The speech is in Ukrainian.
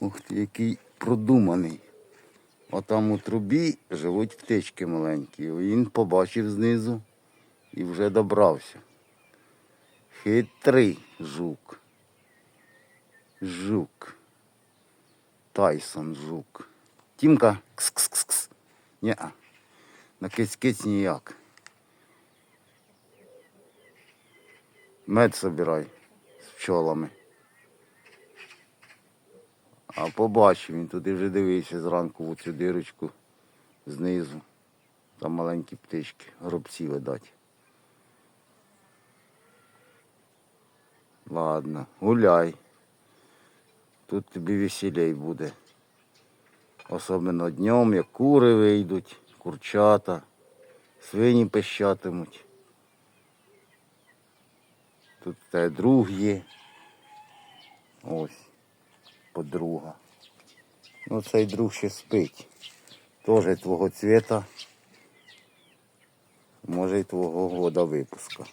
Ух ти, який продуманий. Отам у трубі живуть птички маленькі. Він побачив знизу і вже добрався. Хитрий жук. Жук. Тайсон жук. Тімка. Кс-кс-кс. Ні-а. На киць-киць ніяк. Мед собирай з пчолами. А побачив, він туди вже дивився зранку в цю дирочку знизу. Там маленькі птички, гробці видать. Ладно, гуляй. Тут тобі веселей буде. Особливо днем, як кури вийдуть, курчата, свині пищатимуть. Тут тебе друг є. Ось, подруга. Ну цей друг ще спить. Тоже твого цвіта. Може й твого года випуска.